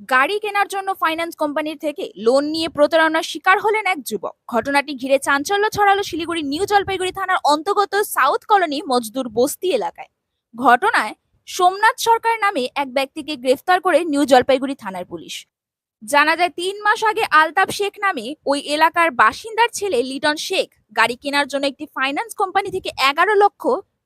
গাড়ি কেনার জন্য ফাইন্যান্স কোম্পানির থেকে লোন নিয়ে প্রতারণার শিকার হলেন এক যুবক। ঘটনাটি ঘিরে চাঞ্চল্য ছড়ালো শিলিগুড়ি নিউ জলপাইগুড়ি থানার অন্তর্গত সাউথ কলোনি মজদুর বস্তি এলাকায়। ঘটনায় সোমনাথ সরকার নামে এক ব্যক্তিকে গ্রেফতার করে নিউ জলপাইগুড়ি থানার পুলিশ। জানা যায়, তিন মাস আগে আলতাফ শেখ নামে ওই এলাকার বাসিন্দার ছেলে লিটন শেখ গাড়ি কেনার জন্য একটি ফাইন্যান্স কোম্পানি থেকে এগারো লক্ষ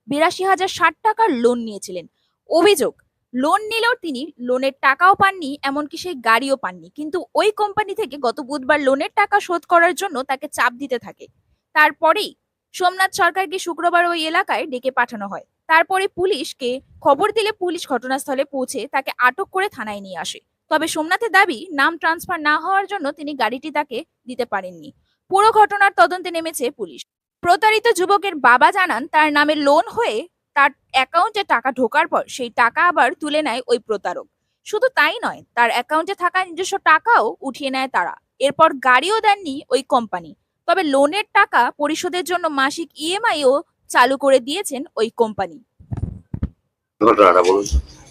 বিরাশি হাজার ষাট টাকার লোন নিয়েছিলেন। অভিযোগ লোন নিলেও তিনি লোনের টাকাও পাননি, এমনকি সেই গাড়িও পাননি। কিন্তু ওই কোম্পানি থেকে গত বুধবার লোনের টাকা শোধ করার জন্য তাকে চাপ দিতে থাকে। তারপরেই সোমনাথ সরকারকে শুক্রবার ওই এলাকায় ডেকে পাঠানো হয়। তারপরে পুলিশকে খবর দিলে পুলিশ ঘটনাস্থলে পৌঁছে তাকে আটক করে থানায় নিয়ে আসে। তবে সোমনাথের দাবি, নাম ট্রান্সফার না হওয়ার জন্য তিনি গাড়িটি তাকে দিতে পারেননি। পুরো ঘটনার তদন্তে নেমেছে পুলিশ। প্রতারিত যুবকের বাবা জানান, তার নামে লোন হয়ে তার অ্যাকাউন্টে টাকা ঢোকার পর সেই টাকা আবার তুলে নেয় ওই প্রতারক। শুধু তাই নয় তার অ্যাকাউন্টে থাকা নিজস্ব টাকাও উঠিয়ে নেয় তারা। এরপর গাড়িও দেননি ওই কোম্পানি তবে লোনের টাকা পরিশোধের জন্য মাসিক ইএমআইও চালু করে দিয়েছেন ওই কোম্পানি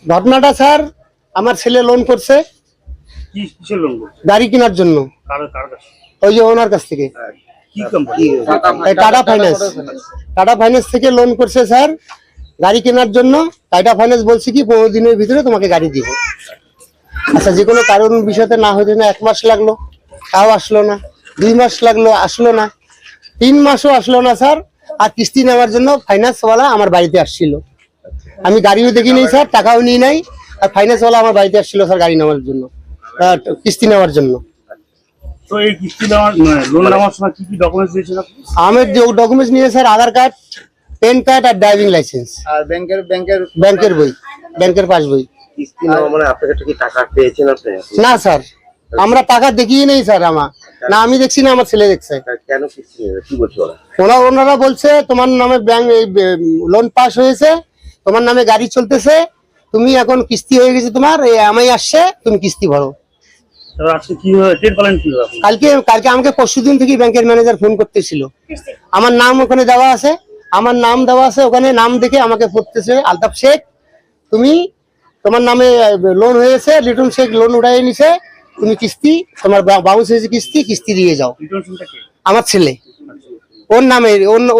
ঘটনাটা স্যার আমার ছেলে লোন করছে। গাড়ি কেনার জন্য। কার কার কাছে? ওই যে ওনার কাছ থেকে। কি কোম্পানি এই টাটা ফাইন্যান্স টাটা ফাইন্যান্স থেকে লোন করছে স্যার। গাড়ি কেনার জন্য টাটা ফাইন্যান্স বলছি কি পনেরো দিনের ভিতরে তোমাকে গাড়ি দিব। আচ্ছা যে কোনো কারণ বিষয়তে না হইতে না এক মাস লাগল তাও আসলো না দুই মাস লাগল আসলো না তিন মাসও আসলো না স্যার আর কিস্তি নেওয়ার জন্য ফাইন্যান্সওয়ালা আমার বাড়িতে আসছিল। আমি গাড়িও দেখি নেই স্যার টাকাও নিই নাই আর ফাইন্যান্সওয়ালা আমার বাড়িতে আসছিল স্যার গাড়ি নেওয়ার জন্য কিস্তি নেওয়ার জন্য। আমার যে ডকুমেন্টস নিয়ে sir Aadhaar card PAN card আর ড্রাইভিং লাইসেন্স আর ব্যাংকের ব্যাংকের ব্যাংকের বই ব্যাংকের পাসবই। কিস্তি নেওয়া মানে আপনার কাছে কি টাকা পেয়েছেন আপনি? না স্যার। আমরা টাকা দেখিয়ে নেই স্যার আমার। না আমি দেখছি না আমার ছেলে দেখছে। কেন কিস্তি নেবে? কি বলছে ওরা? ওরা ওনারা বলছে তোমার নামে ব্যাংক লোন পাস হয়েছে তোমার নামে গাড়ি চলতেছে তুমি এখন কিস্তি হয়ে গেছে তোমার এই আমাই আসছে তুমি কিস্তি ভরো। কালকে কালকে আমাকে পরশু দিন থেকে ব্যাংকের ম্যানেজার ফোন করতেছিল। আমার নাম ওখানে দেওয়া আছে। আমার নাম দেওয়া আছে ওখানে নাম দেখে আমাকে করতেছে আলতাফ শেখ তুমি তোমার নামে লোন হয়েছে লিটন শেখ লোন উঠাই নিছে। তুমি কিস্তি তোমার বাউন্স হয়েছে কিস্তি কিস্তি দিয়ে যাও। আমার ছেলে। ওর নামে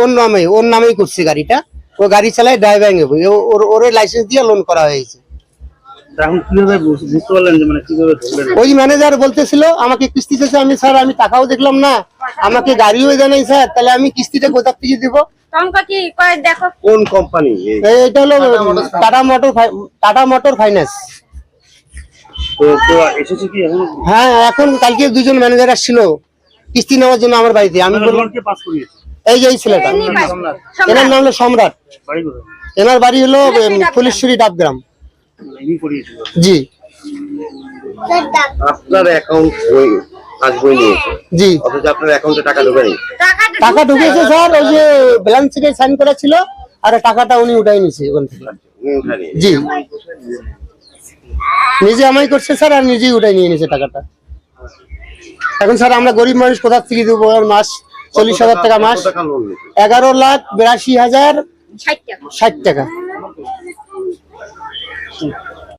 ওর নামে ওর নামেই করছে গাড়িটা। ও গাড়ি চালায় ড্রাইভিং ওর ওর লাইসেন্স দিয়ে লোন করা হয়েছে। মানে ওই ম্যানেজার বলতেছিল আমাকে কিস্তি আমি স্যার আমি টাকাও দেখলাম না। আমাকে গাড়িও জানাই স্যার। তাহলে আমি কিস্তিটা কোথা থেকে দিব? কি কয় দেখো। কোন কোম্পানি এটা হলো Tata motor Tata motor finance তো তো এসেছে কি হ্যাঁ এখন কালকে দুজন ম্যানেজার আসছিল। কিস্তি নেওয়ার জন্য আমার বাড়িতে। আমি বললাম কে পাস করিয়েছে? এই যে এই ছেলেটা। এনার নাম হলো সম্রাট। এনার বাড়ি হলো ফুলেশ্বরী ডাবগ্রাম জি। আপনার অ্যাকাউন্ট বই নিয়েছে। জি। অথচ আপনার অ্যাকাউন্টে টাকা ঢোকেনি। টাকা ঢুকেছে স্যার ওই যে ব্যালেন্স থেকে সাইন করা ছিল আর টাকাটা উনি উঠাই নিছে ওখান থেকে। জি। নিজে আমাই করছে স্যার আর নিজেই উঠাই নিয়ে নিছে টাকাটা। এখন স্যার আমরা গরিব মানুষ কোথা থেকে দেবো? মাস চল্লিশ হাজার টাকা মাস। নিয়েছে? এগারো লাখ বিরাশি হাজার ষাট টাকা। ষাট টাকা।